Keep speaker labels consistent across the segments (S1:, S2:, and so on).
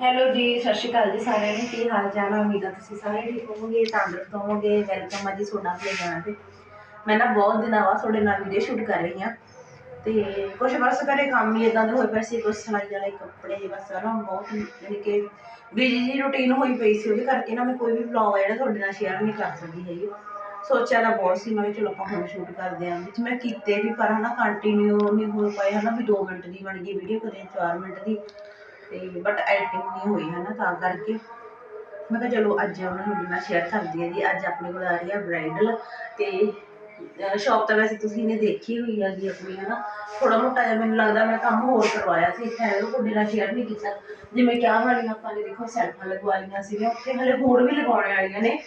S1: Hello ਜੀ, ਸਤਿ ਸ਼੍ਰੀ ਅਕਾਲ ਜੀ ਸਾਰਿਆਂ ਨੂੰ। ਕੀ ਹਾਲ ਚਾਲ ਹੈ ਉਮੀਦ ਹੈ ਤੁਸੀਂ ਸਾਰੇ ਠੀਕ ਹੋਵੋਗੇ, ਤੰਦਰੁਸਤ ਹੋਵੋਗੇ। ਵੈਲਕਮ ਹੈ ਜੀ ਤੁਹਾਡਾ ਆਪਣੇ ਚੈਨਲ ਤੇ। ਮੈਂ ਨਾ ਬਹੁਤ ਦਿਨਾਂ ਬਾਅਦ ਤੁਹਾਡੇ ਨਾਲ ਵੀਡੀਓ ਸ਼ੂਟ ਕਰ ਰਹੀ ਹਾਂ ਤੇ ਕੁਝ ਬਸ ਘਰੇ ਕੰਮ ਹੀ ਇਦਾਂ ਦੇ ਹੋਏ ਪਏ ਸੀ ਕੁਝ ਸਿਲਾਈ ਵਾਲੇ ਕੱਪੜੇ ਬਸ ਨਾ ਬਹੁਤ ਯਾਨੀ ਕਿ ਬਿਜ਼ੀ ਜੀ ਰੁਟੀਨ ਹੋਈ ਪਈ ਸੀ। ਉਹਦੇ ਕਰਕੇ ਨਾ ਮੈਂ ਕੋਈ ਵੀ ਵਲੌਗ ਜਿਹੜਾ ਤੁਹਾਡੇ ਨਾਲ ਸ਼ੇਅਰ ਨਹੀਂ ਕਰ ਸਕਦੀ ਹੈਗੀ। ਸੋਚਿਆ ਤਾਂ ਬਹੁਤ ਸੀ, ਮੈਂ ਕਿਹਾ ਚਲੋ ਆਪਾਂ ਹੁਣ ਸ਼ੂਟ ਕਰਦੇ ਆਂ। ਵਿੱਚ ਮੈਂ ਕੀਤੇ ਵੀ, ਪਰ ਹਨਾ ਕੰਟੀਨਿਊ ਨਹੀਂ ਹੋ ਪਾਏ। ਹਨਾ ਵੀ 2 ਮਿੰਟ ਦੀ ਬਣ ਗਈ ਵੀਡੀਓ ਕਦੇ 4 ਮਿੰਟ ਦੀ। ਤੇ ਬਟ ਐਡਿਟਿੰਗ ਨਹੀਂ ਹੋਈ ਹੈ ਨਾ ਤਾਂ ਕਰਕੇ। ਮੈਂ ਕਿਹਾ ਚਲੋ ਅੱਜ ਉਹਨਾਂ ਨੂੰ ਨਾਲ ਸ਼ੇਅਰ ਕਰਦੀ ਹਾਂ ਜੀ, ਅੱਜ ਆਪਣੇ ਕੋਲ ਆ ਰਹੀ ਹੈ ਬ੍ਰਾਈਡਲ ਤੇ ਸ਼ੌਪ ਤਾਂ ਵੈਸੇ ਤੁਸੀਂ ਨੇ ਦੇਖੀ ਹੋਈ ਹੈ ਜੀ ਆਪਣੀ ਹੈ ਥੋੜਾ ਮੋਟਾ ਜਿਹਾ ਮੈਨੂੰ ਲੱਗਦਾ ਮੈਂ ਕੰਮ ਹੋਰ ਕਰਵਾਇਆ ਸੀ ਹੈ ਉਹ ਤੁਹਾਡੇ ਨਾਲ ਸ਼ੇਅਰ ਨਹੀਂ ਕੀਤਾ। ਜਿਵੇਂ ਕਿ ਵਾਲੀਆਂ ਆਪਾਂ ਨੇ ਦੇਖੋ ਸੈਲਫਾਂ ਲਗਵਾ ਲਈਆਂ ਸੀਗੀਆਂ, ਉੱਥੇ ਹਲੇ ਹੋਰ ਵੀ ਲਗਾਉਣ ਵਾਲੀਆਂ ਨੇ।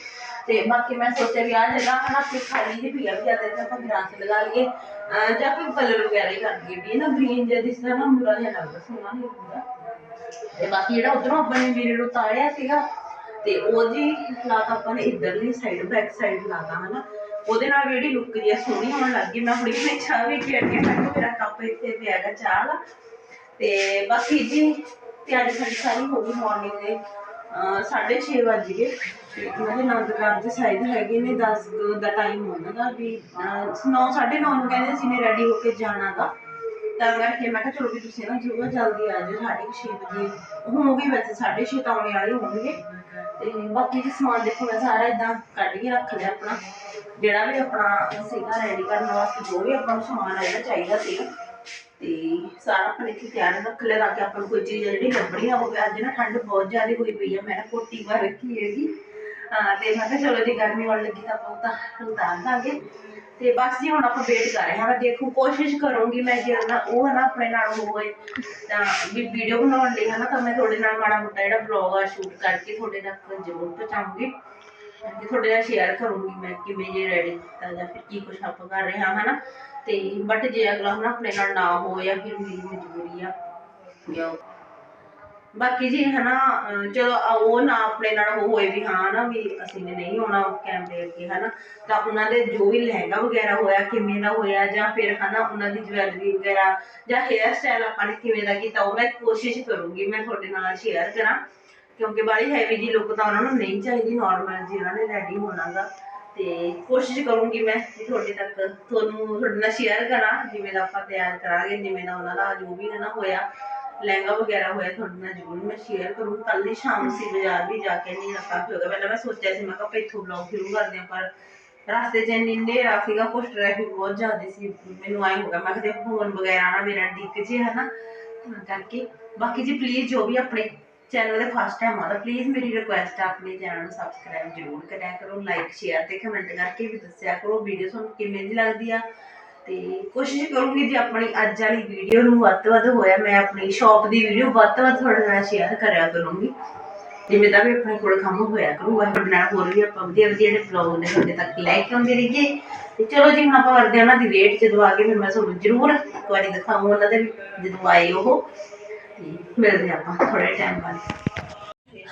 S1: ਤੇ ਬਾਕੀ ਮੈਂ ਸੋਚਿਆ ਵੀ ਆਹ ਜਗ੍ਹਾ, ਹਨਾ ਆਪਣੀ ਖਾਲੀ ਜਿਹੀ ਪਈ ਵੀ ਜਾਂ ਤਾਂ ਆਪਾਂ ਗ੍ਰਾਸ ਲਗਾ ਲਈਏ ਜਾਂ ਫਿਰ ਕਲਰ ਵਗੈਰਾ ਹੀ ਕਰ ਦਈਏ ਵੀ ਨਾ ਗ੍ਰੀਨ ਜਿਹਾ ਦਿਸਦਾ ਨਾ ਮੁੰਡਾ ਜਿਹਾ ਲੱਗਦਾ, ਸੋਹਣਾ ਨਹੀਂ ਹੁੰਦਾ ਤੇ ਬਾਕੀ ਜਿਹੜਾ ਉਧਰੋਂ ਆਪਾਂ ਨੇ ਵੀਰੇ ਨੂੰ ਉਤਾਰਿਆ ਸੀਗਾ, ਤੇ ਉਹ ਲਾਤਾ ਆਪਾਂ ਨੇ ਇਧਰਲੀ ਸਾਈਡ ਬੈਕ ਸਾਈਡ ਲਾਤਾ ਹਨਾ। ਉਹਦੇ ਨਾਲ ਜਿਹੜੀ ਲੁੱਕ ਜੀ ਸੋਹਣੀ ਹੋਣ ਲੱਗ ਗਈ। ਮੈਂ ਹੁਣੇ ਵੀ ਚਾਹ ਵੀ ਕੇ ਅੱਗੇ ਮੈਂ ਮੇਰਾ ਕੱਪ ਇੱਥੇ ਪਿਆ ਗਾ ਚਾਹ ਦਾ। ਤੇ ਬਾਕੀ ਜੀ, ਤਿਆਰੀ ਸਾਡੀ ਸਾਰੀ ਹੋ ਗਈ ਮਾਰਨਿੰਗ ਦੇ। 6:30 ਵੱਜ ਗਏ। ਤੇ ਉਹਨਾਂ ਦੇ ਨੰਦ ਕਾਰਜ ਸ਼ਾਇਦ ਹੈਗੇ ਨੇ 10 ਦਾ ਟਾਈਮ ਉਹਨਾਂ ਦਾ ਵੀ 9 9:30 ਨੂੰ ਕਹਿੰਦੇ ਸੀ ਨੇ ਰੈਡੀ ਹੋ ਕੇ ਜਾਣਾਗਾ ਤਾਂ ਕਰਕੇ ਮੈਂ ਕਿਹਾ ਚਲੋ ਵੀ ਤੁਸੀਂ ਨਾ ਜਰੂਰ ਜਲਦੀ ਆ ਜਾਓ, ਸਾਢੇ ਕੁ ਵਜੇ। ਹੋਣਗੇ ਵੈਸੇ ਸਾਢੇ ਛੇ ਤਾਂ ਆਉਣੇ ਵਾਲੇ ਹੋਣਗੇ। ਤੇ ਬਾਕੀ ਜੀ ਸਮਾਨ ਦੇਖੋ ਮੈਂ ਸਾਰਾ ਇਦਾਂ ਕੱਢ ਕੇ ਰੱਖ ਲਿਆ ਆਪਣਾ। ਜਿਹੜਾ ਵੀ ਆਪਣਾ ਸੀਗਾ ਰੈਡੀ ਕਰਨ ਵਾਸਤੇ, ਜੋ ਵੀ ਆਪਾਂ ਨੂੰ ਸਮਾਨ ਆ ਚਾਹੀਦਾ ਸੀਗਾ। ਤੇ ਸਾਰਾ ਆਪਣੇ ਇੱਥੇ ਤਿਆਰ ਰੱਖ ਲਿਆ ਤਾਂ ਕਿ ਆਪਾਂ ਨੂੰ ਕੋਈ ਚੀਜ਼ ਜਿਹੜੀ ਲੱਭਣੀ ਨਾ ਹੋਵੇ। ਅੱਜ ਨਾ ਠੰਡ ਬਹੁਤ ਜ਼ਿਆਦਾ ਹੋਈ ਪਈ ਆ, ਮੈਂ ਨਾ ਕੋਟੀ ਪਾ ਰੱਖੀ ਹੈਗੀ। ਤੇ ਮੈਂ ਕਿਹਾ ਚਲੋ ਜੇ ਗਰਮੀ ਹੋਣ ਲੱਗੀ ਤਾਂ ਆਪਾਂ ਤਾਂ ਉਤਾਰ ਦਾਂਗੇ। ਤੇ ਬਸ ਜੀ, ਹੁਣ ਆਪਾਂ ਵੇਟ ਕਰ ਰਹੇ ਹਾਂ। ਮੈਂ ਦੇਖੂ, ਕੋਸ਼ਿਸ਼ ਕਰੂੰਗੀ ਮੈਂ ਜੇ ਨਾ ਉਹ ਨਾ ਆਪਣੇ ਨਾਲ ਹੋਏ ਤਾਂ ਵੀ ਵੀਡੀਓ ਬਣਾਉਣ ਲਈ ਹਨਾ, ਤਾਂ ਮੈਂ ਤੁਹਾਡੇ ਨਾਲ ਮਾੜਾ ਮੋਟਾ ਜਿਹੜਾ ਬਲੌਗ ਆ ਸ਼ੂਟ ਕਰਕੇ ਤੁਹਾਡੇ ਤੱਕ ਜ਼ਰੂਰ ਪਹੁੰਚਾਉਂਗੀ। ਤੇ ਤੁਹਾਡੇ ਨਾਲ ਸ਼ੇਅਰ ਕਰੂੰਗੀ ਮੈਂ ਕਿਵੇਂ ਜੇ ਰੈਡੀ ਕੀਤਾ ਜਾਂ ਫਿਰ ਕੀ ਕੁਛ ਆਪਾਂ ਕਰ ਰਹੇ ਹਾਂ, ਹਨਾ। ਤੇ ਬਟ ਜੇ ਅਗਲਾ ਹੁਣ ਆਪਣੇ ਨਾਲ ਨਾ ਹੋ ਜਾਂ ਫਿਰ ਮੇਰੀ ਮਜਬੂਰੀ ਆ, ਜਾਂ ਬਾਕੀ ਜੀ ਹਨਾ ਚਲੋ ਉਹ ਨਾ ਆਪਣੇ ਨਾਲ ਉਹ ਹੋਏ ਵੀ ਹਾਂ ਨਾ ਵੀ ਅਸੀਂ ਨੇ ਨਹੀਂ ਆਉਣਾ ਕੈਮਰੇ ਅੱਗੇ ਹਨਾ ਤਾਂ ਉਹਨਾਂ ਦੇ ਜੋ ਵੀ ਲਹਿੰਗਾ ਵਗੈਰਾ ਹੋਇਆ, ਕਿਵੇਂ ਦਾ ਹੋਇਆ ਜਾਂ ਫਿਰ ਹਨਾ ਉਹਨਾਂ ਦੀ ਜਵੈਲਰੀ ਵਗੈਰਾ ਜਾਂ ਹੇਅਰ ਸਟਾਈਲ ਆਪਾਂ ਨੇ ਕਿਵੇਂ ਦਾ ਕੀਤਾ, ਉਹ ਮੈਂ ਕੋਸ਼ਿਸ਼ ਕਰੂੰਗੀ ਮੈਂ ਤੁਹਾਡੇ ਨਾਲ ਸ਼ੇਅਰ ਕਰਾਂ। ਕਿਉਂਕਿ ਬਾਲੀ ਹੈਵੀ ਜੀ ਲੁੱਕ ਤਾਂ ਉਹਨਾਂ ਨੂੰ ਨਹੀਂ ਚਾਹੀਦੀ ਨਾਰਮਲ ਜੀ ਉਹਨਾਂ ਨੇ ਰੈਡੀ ਹੋਣਾਗਾ ਤੇ ਕੋਸ਼ਿਸ਼ ਕਰੂੰਗੀ ਮੈਂ ਕਿ ਤੁਹਾਡੇ ਤੱਕ ਤੁਹਾਨੂੰ, ਤੁਹਾਡੇ ਨਾਲ ਸ਼ੇਅਰ ਕਰਾਂ, ਜਿਵੇਂ ਦਾ ਆਪਾਂ ਤਿਆਰ ਕਰਾਂਗੇ, ਜਿਵੇਂ ਦਾ ਉਹਨਾਂ ਦਾ ਜੋ ਵੀ ਹੈ ਹੋਇਆ। ਲਹਿੰਗਾ ਵਗੈਰਾ ਹੋਇਆ ਤੁਹਾਡੇ ਨਾਲ ਜ਼ਰੂਰ ਮੈਂ ਸ਼ੇਅਰ ਕਰੂੰ ਕੱਲ ਹੀ ਸ਼ਾਮ ਸੀ ਬਾਜ਼ਾਰ ਵੀ ਜਾ ਕੇ ਨਹੀਂ ਰੱਖਾ ਹੋ ਪਹਿਲਾਂ ਮੈਂ ਸੋਚਿਆ ਸੀ, ਮੈਂ ਕਿਹਾ ਆਪਾਂ ਇੱਥੋਂ ਬਲੌਗ ਸ਼ੁਰੂ ਕਰਦੇ ਹਾਂ, ਪਰ ਰਸਤੇ 'ਚ ਇੰਨੀ ਹਨੇਰਾ ਸੀਗਾ, ਕੁਛ ਟ੍ਰੈਫਿਕ ਬਹੁਤ ਜ਼ਿਆਦਾ ਸੀ। ਮੈਨੂੰ ਆਏ ਹੋ ਮੈਂ ਕਿਹਾ ਫੋਨ ਵਗੈਰਾ ਨਾ ਮੇਰਾ ਡਿੱਗ ਜੇ, ਹਨਾ। ਤਾਂ ਕਰਕੇ ਬਾਕੀ ਜੀ ਪਲੀਜ਼ ਜੋ ਵੀ ਆਪਣੇ ਚੈਨਲ ਦੇ ਫਸਟ ਟਾਈਮ ਆਦਾ ਪਲੀਜ਼ ਮੇਰੀ ਰਿਕੁਐਸਟ ਆ, ਆਪਣੇ ਚੈਨਲ ਨੂੰ ਸਬਸਕ੍ਰਾਈਬ ਜ਼ਰੂਰ ਕਰਿਆ ਕਰੋ। ਲਾਈਕ ਸ਼ੇਅਰ ਤੇ ਕਮੈਂਟ ਕਰਕੇ ਵੀ ਦੱਸਿਆ ਕਰੋ ਵੀਡੀਓ ਤੁਹਾਨੂੰ ਕਿਵੇਂ ਦੀ ਲੱਗਦੀ ਆ। ਤੇ ਕੋਸ਼ਿਸ਼ ਕਰੂੰਗੀ ਜੇ ਆਪਣੀ ਅੱਜ ਵਾਲੀ ਵੀਡੀਓ ਨੂੰ ਵੱਧ ਤੋਂ ਵੱਧ ਹੋਇਆ, ਮੈਂ ਆਪਣੀ ਸ਼ਾਪ ਦੀ ਵੀਡੀਓ ਵੱਧ ਤੋਂ ਵੱਧ ਤੁਹਾਡੇ ਨਾਲ ਸ਼ੇਅਰ ਕਰਿਆ ਕਰੂੰਗੀ। ਜਿਵੇਂ ਦਾ ਵੀ ਆਪਣੇ ਕੋਲ ਕੰਮ ਹੋਇਆ ਕਰੂਗਾ ਤੁਹਾਡੇ ਨਾਲ ਹੋਰ ਵੀ ਆਪਾਂ ਵਧੀਆ ਵਧੀਆ ਜਿਹੜੇ ਬਲੌਗ ਨੇ ਤੁਹਾਡੇ ਤੱਕ ਲੈ ਕੇ ਆਉਂਦੇ ਰਹੀਏ। ਤੇ ਚਲੋ ਜੀ, ਹੁਣ ਆਪਾਂ ਕਰਦੇ ਉਹਨਾਂ ਦੀ ਰੇਟ ਜਦੋਂ ਆ ਗਏ ਫਿਰ ਮੈਂ ਤੁਹਾਨੂੰ ਜ਼ਰੂਰ ਇੱਕ ਵਾਰੀ ਦਿਖਾਊਂ ਉਹਨਾਂ ਦੇ ਜਦੋਂ ਆਏ ਉਹ। ਮਿਲਦੇ ਆਪਾਂ ਥੋੜੇ ਟਾਈਮ ਬਾਅਦ।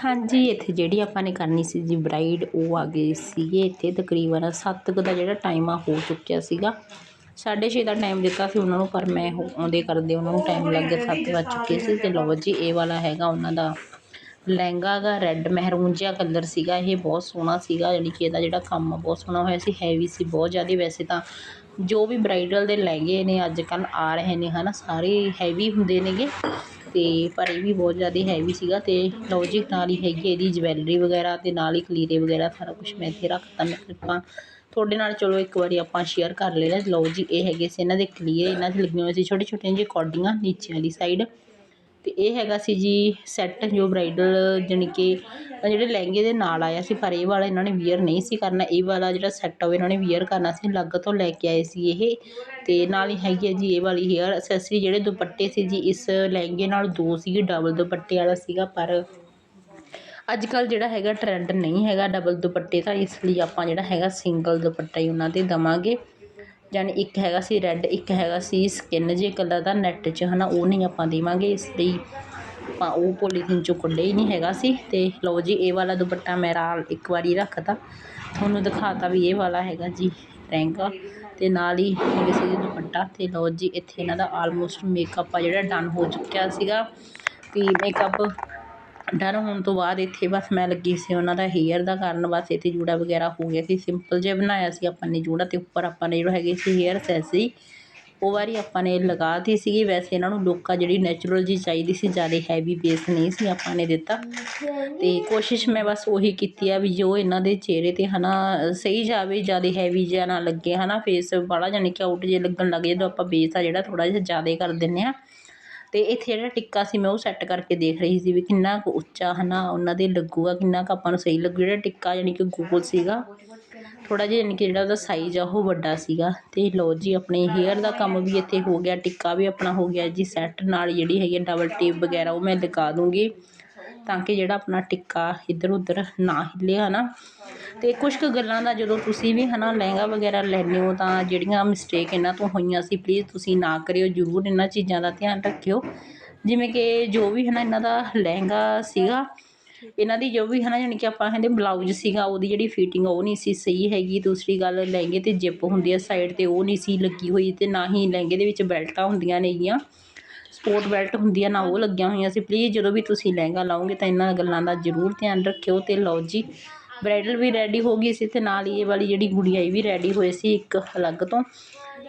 S2: ਹਾਂਜੀ, ਇੱਥੇ ਜਿਹੜੀ ਆਪਾਂ ਨੇ ਕਰਨੀ ਸੀ ਜੀ ਬਰਾਈਡ ਉਹ ਆ ਗਏ ਸੀਗੇ। ਇੱਥੇ ਤਕਰੀਬਨ ਸੱਤ ਕੁ ਦਾ ਜਿਹੜਾ ਟਾਈਮ ਆ, ਹੋ ਚੁੱਕਿਆ ਸੀਗਾ। ਸਾਢੇ ਛੇ ਦਾ ਟਾਈਮ ਦਿੱਤਾ ਸੀ ਉਹਨਾਂ ਨੂੰ, ਪਰ ਮੈਂ ਉਹ ਆਉਂਦੇ ਕਰਦੇ ਉਹਨਾਂ ਨੂੰ ਟਾਈਮ ਲੱਗ ਗਿਆ, ਸੱਤ ਵੱਜ ਚੁੱਕੇ ਸੀ ਅਤੇ ਲਓ ਜੀ, ਇਹ ਵਾਲਾ ਹੈਗਾ ਉਹਨਾਂ ਦਾ ਲਹਿੰਗਾ ਗਾ ਰੈੱਡ ਮਹਿਰੂਨ ਜਿਹਾ ਕਲਰ ਸੀਗਾ, ਇਹ ਬਹੁਤ ਸੋਹਣਾ ਸੀਗਾ ਜਾਣੀ ਕਿ ਇਹਦਾ ਜਿਹੜਾ ਕੰਮ ਆ, ਬਹੁਤ ਸੋਹਣਾ ਹੋਇਆ ਸੀ ਹੈਵੀ ਸੀ, ਬਹੁਤ ਜ਼ਿਆਦਾ ਵੈਸੇ ਤਾਂ ਜੋ ਵੀ ਬਰਾਈਡਲ ਦੇ ਲਹਿੰਗੇ ਨੇ ਅੱਜ ਕੱਲ੍ਹ ਆ ਰਹੇ ਨੇ ਹੈ ਨਾ ਸਾਰੇ ਹੈਵੀ ਹੁੰਦੇ ਨੇਗੇ ਅਤੇ ਪਰ ਇਹ ਵੀ ਬਹੁਤ ਜ਼ਿਆਦਾ ਹੈਵੀ ਸੀਗਾ ਅਤੇ ਲਓ ਜੀ, ਨਾਲ ਹੀ ਹੈਗੀ ਇਹਦੀ ਜਵੈਲਰੀ ਵਗੈਰਾ ਅਤੇ ਨਾਲ ਹੀ ਕਲੀਰੇ ਵਗੈਰਾ, ਸਾਰਾ ਕੁਛ ਮੈਂ ਇੱਥੇ ਰੱਖਤਾ, ਮੈਂ ਕਲਿੱਪਾਂ ਤੁਹਾਡੇ ਨਾਲ ਚਲੋ ਇੱਕ ਵਾਰੀ ਆਪਾਂ ਸ਼ੇਅਰ ਕਰ ਲੈਣਾ ਲਓ ਜੀ, ਇਹ ਹੈਗੇ ਸੀ ਇਹਨਾਂ ਦੇ ਕਲੀਰੇ ਇਹਨਾਂ 'ਚ ਲੱਗੀਆਂ ਹੋਈਆਂ ਸੀ ਛੋਟੇ ਛੋਟੀਆਂ ਜਿਹੀ ਕੌਡੀਆਂ ਨੀਚੇ ਵਾਲੀ ਸਾਈਡ ਤੇ ਇਹ ਹੈਗਾ ਸੀ ਜੀ ਸੈੱਟ ਜੋ ਬਰਾਈਡਲ ਜਾਣੀ ਕਿ ਜਿਹੜੇ ਲਹਿੰਗੇ ਦੇ ਨਾਲ ਆਇਆ ਸੀ, ਪਰ ਇਹ ਵਾਲਾ ਇਹਨਾਂ ਨੇ ਵੀਅਰ ਨਹੀਂ ਸੀ ਕਰਨਾ। ਇਹ ਵਾਲਾ ਜਿਹੜਾ ਸੈੱਟ ਹੋਵੇ ਇਹਨਾਂ ਨੇ ਵੀਅਰ ਕਰਨਾ ਸੀ, ਅਲੱਗ ਤੋਂ ਲੈ ਕੇ ਆਏ ਸੀ ਇਹ। ਤੇ ਨਾਲ ਹੀ ਹੈਗੀ ਹੈ ਜੀ ਇਹ ਵਾਲੀ ਹੇਅਰ ਅਸੈਸਰੀ ਜਿਹੜੇ ਦੁਪੱਟੇ ਸੀ ਜੀ, ਇਸ ਲਹਿੰਗੇ ਨਾਲ ਦੋ ਸੀਗੇ ਡਬਲ ਦੁਪੱਟੇ ਵਾਲਾ ਸੀਗਾ, ਪਰ ਅੱਜ ਕੱਲ੍ਹ ਜਿਹੜਾ ਹੈਗਾ ਟਰੈਂਡ ਨਹੀਂ ਹੈਗਾ ਡਬਲ ਦੁਪੱਟੇ ਦਾ ਇਸ ਲਈ ਆਪਾਂ ਜਿਹੜਾ ਹੈਗਾ ਸਿੰਗਲ ਦੁਪੱਟਾ ਹੀ ਉਹਨਾਂ 'ਤੇ ਦੇਵਾਂਗੇ। ਯਾਨੀ ਇੱਕ ਹੈਗਾ ਸੀ ਰੈੱਡ ਇੱਕ ਹੈਗਾ ਸੀ ਸਕਿਨ ਜੇ ਕਲਰ ਦਾ ਨੈੱਟ 'ਚ ਹੈ ਨਾ ਉਹ ਨਹੀਂ ਆਪਾਂ ਦੇਵਾਂਗੇ, ਇਸ ਲਈ ਆਪਾਂ ਉਹ ਪੋਲੀਥੀਨ 'ਚੋਂ ਕੱਢਿਆ ਹੀ ਨਹੀਂ ਹੈਗਾ ਸੀ। ਅਤੇ ਲਓ ਜੀ, ਇਹ ਵਾਲਾ ਦੁਪੱਟਾ ਮੈਂ ਮੇਰਾ ਇੱਕ ਵਾਰੀ ਰੱਖਤਾ। ਤੁਹਾਨੂੰ ਦਿਖਾਤਾ ਵੀ ਇਹ ਵਾਲਾ ਹੈਗਾ ਜੀ ਲਹਿੰਗਾ ਅਤੇ ਨਾਲ ਹੀ ਹੈਗੇ ਸੀ ਜੀ ਦੁਪੱਟਾ। ਅਤੇ ਲਓ ਜੀ, ਇੱਥੇ ਇਹਨਾਂ ਦਾ ਆਲਮੋਸਟ ਮੇਕਅਪ ਆ ਜਿਹੜਾ ਡਨ ਹੋ ਚੁੱਕਿਆ ਸੀਗਾ। ਤੇ ਮੇਕਅਪ
S1: ਡਨ ਹੋਣ ਤੋਂ ਬਾਅਦ ਇੱਥੇ ਬਸ ਮੈਂ ਲੱਗੀ ਸੀ ਉਹਨਾਂ ਦਾ ਹੇਅਰ ਦਾ ਕਾਰਨ, ਬਸ ਇੱਥੇ ਜੂੜਾ ਵਗੈਰਾ ਹੋ ਗਿਆ ਸੀ। ਸਿੰਪਲ ਜਿਹਾ ਬਣਾਇਆ ਸੀ ਆਪਾਂ ਨੇ ਜੂੜਾ ਅਤੇ ਉੱਪਰ ਆਪਾਂ ਨੇ ਜਿਹੜਾ ਹੈਗੇ ਸੀ ਹੇਅਰ ਸੈਸੀ ਉਹ ਵਾਰੀ ਆਪਾਂ ਨੇ ਲਗਾਤੀ ਸੀਗੀ। ਵੈਸੇ ਇਹਨਾਂ ਨੂੰ ਲੋਕਾਂ ਜਿਹੜੀ ਨੈਚੁਰਲ ਜੀ ਚਾਹੀਦੀ ਸੀ, ਜ਼ਿਆਦਾ ਹੈਵੀ ਬੇਸ ਨਹੀਂ ਸੀ ਆਪਾਂ ਨੇ ਦਿੱਤਾ। ਤੇ ਕੋਸ਼ਿਸ਼ ਮੈਂ ਬਸ ਉਹੀ ਕੀਤੀ ਆ ਵੀ ਜੋ ਇਹਨਾਂ ਦੇ ਚਿਹਰੇ ਤੇ ਹਨਾ ਸਹੀ ਜਾਵੇ, ਜ਼ਿਆਦਾ ਹੈਵੀ ਜਿਹਾ ਨਾ ਲੱਗੇ, ਹਨਾ ਫੇਸ ਬਾਹਲਾ ਜਾਣੀ ਕਿ ਆਊਟ ਜੇ ਲੱਗਣ ਲੱਗ ਜਦੋਂ ਆਪਾਂ ਬੇਸ ਆ ਜਿਹੜਾ ਥੋੜਾ ਜਿਹਾ ਜ਼ਿਆਦਾ ਕਰ ਦਿੰਨੇ ਆ। ਅਤੇ ਇੱਥੇ ਜਿਹੜਾ ਟਿੱਕਾ ਸੀ ਮੈਂ ਉਹ ਸੈੱਟ ਕਰਕੇ ਦੇਖ ਰਹੀ ਸੀ ਵੀ ਕਿੰਨਾ ਕੁ ਉੱਚਾ ਹੈ ਨਾ ਉਹਨਾਂ ਦੇ ਲੱਗੂਗਾ ਕਿੰਨਾ ਕੁ ਆਪਾਂ ਨੂੰ ਸਹੀ ਲੱਗੂ। ਜਿਹੜਾ ਟਿੱਕਾ ਯਾਨੀ ਕਿ ਗੋਲ ਸੀਗਾ, ਥੋੜ੍ਹਾ ਜਿਹਾ ਯਾਨੀ ਕਿ ਜਿਹੜਾ ਉਹਦਾ ਸਾਈਜ਼ ਆ, ਉਹ ਵੱਡਾ ਸੀਗਾ। ਅਤੇ ਲਓ ਜੀ, ਆਪਣੇ ਹੇਅਰ ਦਾ ਕੰਮ ਵੀ ਇੱਥੇ ਹੋ ਗਿਆ, ਟਿੱਕਾ ਵੀ ਆਪਣਾ ਹੋ ਗਿਆ ਜੀ ਸੈੱਟ ਨਾਲ ਜਿਹੜੀ ਹੈਗੀ ਡਬਲ ਟੇਪ ਵਗੈਰਾ, ਉਹ ਮੈਂ ਲਗਾ ਦੂੰਗੀ। ਤਾਂ ਕਿ ਜਿਹੜਾ ਆਪਣਾ ਟਿੱਕਾ ਇੱਧਰ ਉੱਧਰ ਨਾ ਹਿੱਲੇ ਨਾ ਅਤੇ ਕੁਛ ਕੁ ਗੱਲਾਂ ਦਾ ਜਦੋਂ ਤੁਸੀਂ ਵੀ ਹੈ ਨਾ ਲਹਿੰਗਾ ਵਗੈਰਾ ਲੈਂਦੇ ਹੋ, ਤਾਂ ਜਿਹੜੀਆਂ ਮਿਸਟੇਕ ਇਹਨਾਂ ਤੋਂ ਹੋਈਆਂ ਸੀ ਪਲੀਜ਼ ਤੁਸੀਂ ਨਾ ਕਰਿਓ, ਜ਼ਰੂਰ ਇਹਨਾਂ ਚੀਜ਼ਾਂ ਦਾ ਧਿਆਨ ਰੱਖਿਓ। ਜਿਵੇਂ ਕਿ ਜੋ ਵੀ ਹੈ ਨਾ ਇਹਨਾਂ ਦਾ ਲਹਿੰਗਾ ਸੀਗਾ, ਇਹਨਾਂ ਦੀ ਜੋ ਵੀ ਹੈ ਨਾ ਜਾਣੀ ਕਿ ਆਪਾਂ ਕਹਿੰਦੇ ਬਲਾਊਜ਼ ਸੀਗਾ, ਉਹਦੀ ਜਿਹੜੀ ਫਿਟਿੰਗ ਉਹ ਨਹੀਂ ਸੀ ਸਹੀ ਹੈਗੀ। ਦੂਸਰੀ ਗੱਲ, ਲਹਿੰਗੇ ਤੇ ਜਿੱਪ ਹੁੰਦੀ ਆ ਸਾਈਡ ਤੇ, ਉਹ ਨਹੀਂ ਸੀ ਲੱਗੀ ਹੋਈ ਅਤੇ ਨਾ ਹੀ ਲਹਿੰਗੇ ਦੇ ਵਿੱਚ ਬੈਲਟਾਂ ਹੁੰਦੀਆਂ ਨੇਗੀਆਂ। ਸਪੋਰਟ ਬੈਲਟ ਹੁੰਦੀ ਆ ਨਾ ਉਹ ਲੱਗੀਆਂ ਹੋਈਆਂ ਸੀ। ਪਲੀਜ਼ ਜਦੋਂ ਵੀ ਤੁਸੀਂ ਲਹਿੰਗਾ ਲਾਓਗੇ ਤਾਂ ਇਹਨਾਂ ਗੱਲਾਂ ਦਾ ਜ਼ਰੂਰ ਧਿਆਨ ਰੱਖਿਓ ਤੇ ਲਓ ਜੀ। ਬ੍ਰਾਈਡਲ ਵੀ ਰੈਡੀ ਹੋ ਗਈ ਸੀ ਤੇ ਨਾਲ ਹੀ ਇਹ ਵਾਲੀ ਜਿਹੜੀ ਗੁੜੀਆ ਵੀ ਰੈਡੀ ਹੋਏ ਸੀ ਇੱਕ ਅਲੱਗ ਤੋਂ।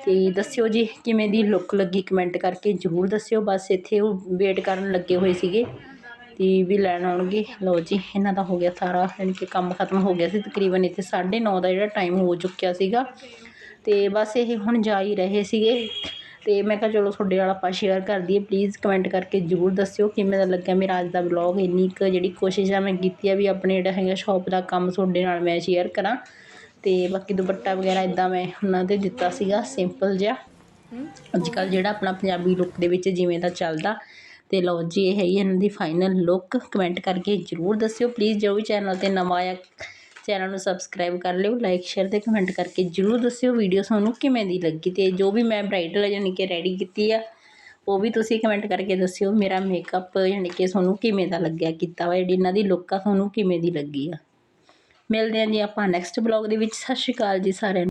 S1: ਤੇ ਦੱਸਿਓ ਜੀ ਕਿਵੇਂ ਦੀ ਲੁੱਕ ਲੱਗੀ ਕਮੈਂਟ ਕਰਕੇ ਜ਼ਰੂਰ ਦੱਸਿਓ। ਬਸ ਇੱਥੇ ਉਹ ਵੇਟ ਕਰਨ ਲੱਗੇ ਹੋਏ ਸੀਗੇ ਤੇ ਵੀ ਲੈਣ ਆਉਣਗੇ। ਲਓ ਜੀ, ਇਹਨਾਂ ਦਾ ਹੋ ਗਿਆ ਸਾਰਾ ਯਾਨੀ ਕਿ ਕੰਮ ਖਤਮ ਹੋ ਗਿਆ ਸੀ। ਤਕਰੀਬਨ ਇੱਥੇ 9:30 ਦਾ ਜਿਹੜਾ ਟਾਈਮ ਹੋ ਚੁੱਕਿਆ ਸੀਗਾ। ਤੇ ਬਸ ਇਹ ਹੁਣ ਜਾ ਹੀ ਰਹੇ ਸੀਗੇ। ਅਤੇ ਮੈਂ ਕਿਹਾ ਚਲੋ ਤੁਹਾਡੇ ਨਾਲ ਆਪਾਂ ਸ਼ੇਅਰ ਕਰ ਦਈਏ ਪਲੀਜ਼ ਕਮੈਂਟ ਕਰਕੇ ਜ਼ਰੂਰ ਦੱਸਿਓ ਕਿਵੇਂ ਦਾ ਲੱਗਿਆ ਮੇਰਾ ਅੱਜ ਦਾ ਵਲੌਗ ਇੰਨੀ ਕੁ ਜਿਹੜੀ ਕੋਸ਼ਿਸ਼ ਆ ਮੈਂ ਕੀਤੀ ਆ ਵੀ ਆਪਣੇ ਜਿਹੜਾ ਹੈਗਾ ਸ਼ੌਪ ਦਾ ਕੰਮ ਤੁਹਾਡੇ ਨਾਲ ਮੈਂ ਸ਼ੇਅਰ ਕਰਾਂ। ਅਤੇ ਬਾਕੀ ਦੁਪੱਟਾ ਵਗੈਰਾ ਇਦਾਂ ਮੈਂ ਉਹਨਾਂ ਦੇ ਦਿੱਤਾ ਸੀਗਾ ਸਿੰਪਲ ਜਿਹਾ। ਅੱਜ ਕੱਲ੍ਹ ਜਿਹੜਾ ਆਪਣਾ ਪੰਜਾਬੀ ਲੁੱਕ ਦੇ ਵਿੱਚ ਜਿਵੇਂ ਦਾ ਚੱਲਦਾ। ਤੇ ਲਓ ਜੀ, ਇਹ ਹੈਗੀ ਇਹਨਾਂ ਦੀ ਫਾਈਨਲ ਲੁੱਕ ਕਮੈਂਟ ਕਰਕੇ ਜ਼ਰੂਰ ਦੱਸਿਓ। ਪਲੀਜ਼ ਜੋ ਵੀ ਚੈਨਲ ਤੇ ਨਵਾਂ ਆਇਆ ਚੈਨਲ ਨੂੰ ਸਬਸਕ੍ਰਾਈਬ ਕਰ ਲਿਓ ਲਾਈਕ ਸ਼ੇਅਰ ਤੇ ਕਮੈਂਟ ਕਰਕੇ ਜ਼ਰੂਰ ਦੱਸਿਓ ਵੀਡੀਓ ਤੁਹਾਨੂੰ ਕਿਵੇਂ ਦੀ ਲੱਗੀ ਤੇ ਜੋ ਵੀ ਮੈਂ ਬ੍ਰਾਈਡਲ ਯਾਨੀ ਕਿ ਰੈਡੀ ਕੀਤੀ ਆ, ਉਹ ਵੀ ਤੁਸੀਂ ਕਮੈਂਟ ਕਰਕੇ ਦੱਸਿਓ ਮੇਰਾ ਮੇਕਅਪ ਯਾਨੀ ਕਿ ਤੁਹਾਨੂੰ ਕਿਵੇਂ ਦਾ ਲੱਗਿਆ, ਕੀਤਾ ਵਾ, ਜਿਹੜੀ ਇਹਨਾਂ ਦੀ ਲੁੱਕ ਆ, ਤੁਹਾਨੂੰ ਕਿਵੇਂ ਦੀ ਲੱਗੀ ਆ। ਮਿਲਦੇ ਹਾਂ ਜੀ ਆਪਾਂ ਨੈਕਸਟ ਬਲੌਗ ਦੇ ਵਿੱਚ, ਸਤਿ ਸ਼੍ਰੀ ਅਕਾਲ ਜੀ ਸਾਰਿਆਂ ਨੂੰ।